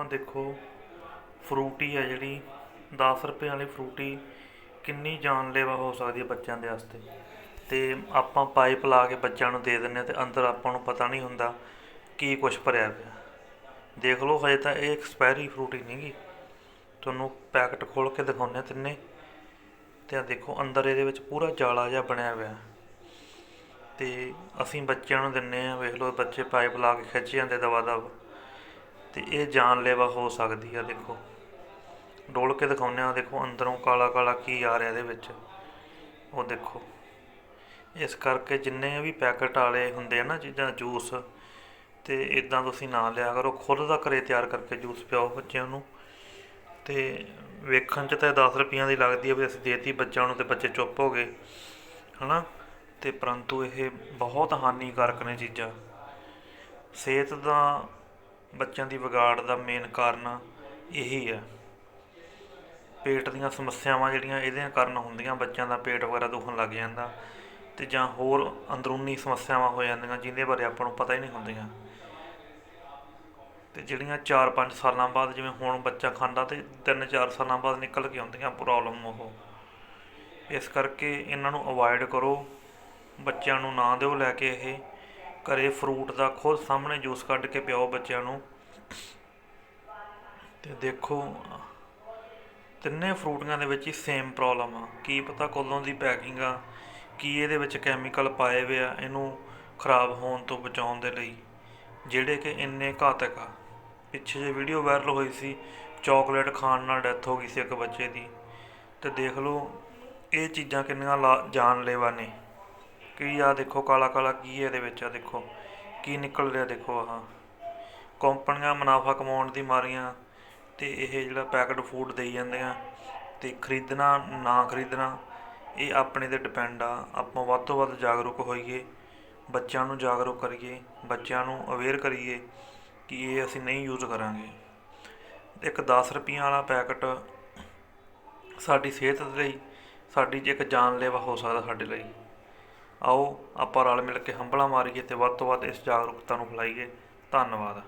ਆਹ ਦੇਖੋ, ਫਰੂਟੀ ਹੈ ਜਿਹੜੀ, ਦਸ ਰੁਪਏ ਵਾਲੀ ਫਰੂਟੀ ਕਿੰਨੀ ਜਾਨਲੇਵਾ ਹੋ ਸਕਦੀ ਹੈ ਬੱਚਿਆਂ ਦੇ ਵਾਸਤੇ। ਅਤੇ ਆਪਾਂ ਪਾਈਪ ਲਾ ਕੇ ਬੱਚਿਆਂ ਨੂੰ ਦੇ ਦਿੰਦੇ ਹਾਂ ਤੇ ਅੰਦਰ ਆਪਾਂ ਨੂੰ ਪਤਾ ਨਹੀਂ ਹੁੰਦਾ ਕੀ ਕੁਛ ਭਰਿਆ ਪਿਆ। ਦੇਖ ਲਓ, ਹਜੇ ਤਾਂ ਇਹ ਐਕਸਪਾਇਰੀ ਫਰੂਟੀ ਨਹੀਂ ਗੀ। ਤੁਹਾਨੂੰ ਪੈਕਟ ਖੋਲ ਕੇ ਦਿਖਾਉਂਦੇ ਹਾਂ ਤਿੰਨੇ। ਤੇ ਆ ਦੇਖੋ, ਅੰਦਰ ਇਹਦੇ ਵਿੱਚ ਪੂਰਾ ਜਾਲਾ ਜਿਹਾ ਬਣਿਆ ਹੋਇਆ। ਤੇ ਅਸੀਂ ਬੱਚਿਆਂ ਨੂੰ ਦਿੰਨੇ ਆ ਵੇਖ ਲਓ, ਬੱਚੇ ਪਾਈਪ ਲਾ ਕੇ ਖਿੱਚ ਜਾਂਦੇ ਦਵਾ ਦਵ ਅਤੇ ਇਹ ਜਾਨਲੇਵਾ ਹੋ ਸਕਦੀ ਆ, ਦੇਖੋ। ਡੋਲ ਕੇ ਦਿਖਾਉਂਦੇ ਆ ਦੇਖੋ, ਅੰਦਰੋਂ ਕਾਲਾ ਕਾਲਾ ਕੀ ਆ ਰਿਹਾ ਇਹਦੇ ਵਿੱਚ। ਉਹ ਦੇਖੋ। ਇਸ ਕਰਕੇ ਜਿੰਨੇ ਵੀ ਪੈਕਟ ਵਾਲੇ ਹੁੰਦੇ ਆ ਨਾ, ਚੀਜ਼ਾਂ, ਜੂਸ, ਤੇ ਇਦਾਂ ਤੁਸੀਂ ਨਾ ਲਿਆ ਕਰੋ। ਖੁਦ ਦਾ ਘਰੇ ਤਿਆਰ ਕਰਕੇ ਜੂਸ ਪਿਆਓ ਬੱਚਿਆਂ ਨੂੰ। ਤੇ ਵੇਖਣ 'ਚ ਤਾਂ 10 ਰੁਪਈਆਂ ਦੀ ਲੱਗਦੀ ਹੈ ਵੀ ਅਸੀਂ ਦੇਤੀ, ਬੱਚਿਆਂ ਨੂੰ ਤੇ ਬੱਚੇ ਚੁੱਪ ਹੋ ਗਏ, ਹਨਾ? ਤੇ ਪਰੰਤੂ ਇਹ ਬਹੁਤ ਹਾਨੀਕਾਰਕ ਨੇ ਚੀਜ਼ਾਂ। ਸਿਹਤ ਦਾ ਬੱਚਿਆਂ ਦੀ ਵਿਗਾੜ ਦਾ ਮੇਨ ਕਾਰਨ ਇਹੀ ਹੈ ਪੇਟ ਦੀਆਂ ਸਮੱਸਿਆਵਾਂ ਜਿਹੜੀਆਂ ਇਹਦੇ ਕਾਰਨ ਹੁੰਦੀਆਂ, ਬੱਚਿਆਂ ਦਾ ਪੇਟ ਵਗੈਰਾ ਦੁਖਣ ਲੱਗ ਜਾਂਦਾ ਅਤੇ ਜਾਂ ਹੋਰ ਅੰਦਰੂਨੀ ਸਮੱਸਿਆਵਾਂ ਹੋ ਜਾਂਦੀਆਂ ਜਿਹਦੇ ਬਾਰੇ ਆਪਾਂ ਨੂੰ ਪਤਾ ਹੀ ਨਹੀਂ ਹੁੰਦੀਆਂ। ਤੇ ਜਿਹੜੀਆਂ 4-5 ਸਾਲਾਂ ਬਾਅਦ ਜਿਵੇਂ ਹੁਣ ਬੱਚਾ ਖਾਂਦਾ ਤੇ 3-4 ਸਾਲਾਂ ਬਾਅਦ ਨਿਕਲ ਕੇ ਆਉਂਦੀਆਂ ਪ੍ਰੋਬਲਮ ਉਹ। ਇਸ ਕਰਕੇ ਇਹਨਾਂ ਨੂੰ ਅਵੋਇਡ ਕਰੋ, ਬੱਚਿਆਂ ਨੂੰ ਨਾ ਦਿਓ ਲੈ ਕੇ ਇਹ। ਘਰੇ ਫਰੂਟ ਦਾ ਖੁਦ ਸਾਹਮਣੇ ਜੂਸ ਕੱਢ ਕੇ ਪਿਆਓ ਬੱਚਿਆਂ ਨੂੰ। ਤੇ ਦੇਖੋ, ਤਿੰਨੇ ਫਰੂਟੀਆਂ ਦੇ ਵਿੱਚ ਹੀ ਸੇਮ ਪ੍ਰੋਬਲਮ ਆ। ਕੀ ਪਤਾ ਕਦੋਂ ਦੀ ਪੈਕਿੰਗ ਆ, ਕੀ ਇਹਦੇ ਵਿੱਚ ਕੈਮੀਕਲ ਪਾਏ ਹੋਏ ਆ ਇਹਨੂੰ ਖਰਾਬ ਹੋਣ ਤੋਂ ਬਚਾਉਣ ਦੇ ਲਈ, ਜਿਹੜੇ ਕਿ ਇੰਨੇ ਘਾਤਕ ਆ। ਪਿੱਛੇ ਜੇ ਵੀਡੀਓ ਵਾਇਰਲ ਹੋਈ ਸੀ ਚਾਕਲੇਟ ਖਾਣ ਨਾਲ ਡੈਥ ਹੋ ਗਈ ਸੀ ਇੱਕ ਬੱਚੇ ਦੀ। ਤੇ ਦੇਖ ਲਓ, ਇਹ ਚੀਜ਼ਾਂ ਕਿੰਨੀਆਂ ਲਾ- ਜਾਨਲੇਵਾ ਨੇ। ਕੀ ਆ ਦੇਖੋ, ਕਾਲਾ ਕਾਲਾ ਕੀ ਹੈ ਇਹਦੇ ਵਿੱਚ ਆ ਦੇਖੋ। ਕੀ ਨਿਕਲ ਰਿਹਾ ਦੇਖੋ ਆਹ। ਕੰਪਨੀਆਂ ਮੁਨਾਫਾ ਕਮਾਉਣ ਦੀ ਮਾਰੀਆਂ ਤੇ ਇਹ ਜਿਹੜਾ ਪੈਕਟ ਫੂਡ ਦੇਈ ਜਾਂਦੇ ਆ ਤੇ ਖਰੀਦਣਾ, ਨਾ ਖਰੀਦਣਾ, ਇਹ ਆਪਣੇ ਤੇ ਡਿਪੈਂਡ ਆ। ਆਪਾਂ ਵੱਧ ਤੋਂ ਵੱਧ ਜਾਗਰੂਕ ਹੋਈਏ, ਬੱਚਿਆਂ ਨੂੰ ਜਾਗਰੂਕ ਕਰੀਏ, ਬੱਚਿਆਂ ਨੂੰ ਅਵੇਅਰ ਕਰੀਏ ਕਿ ਇਹ ਅਸੀਂ ਨਹੀਂ ਯੂਜ਼ ਕਰਾਂਗੇ। ਇੱਕ 10 ਰੁਪਈਆਂ ਵਾਲਾ ਪੈਕਟ ਸਾਡੀ ਸਿਹਤ ਲਈ, ਸਾਡੀ ਜੇ ਇੱਕ ਜਾਨਲੇਵਾ ਹੋ ਸਕਦਾ ਸਾਡੇ ਲਈ। ਆਓ ਆਪਾਂ ਰਲ ਮਿਲ ਕੇ ਹੰਬਲਾ ਮਾਰੀਏ ਅਤੇ ਵੱਧ ਤੋਂ ਵੱਧ ਇਸ ਜਾਗਰੂਕਤਾ ਨੂੰ ਫੈਲਾਈਏ। ਧੰਨਵਾਦ।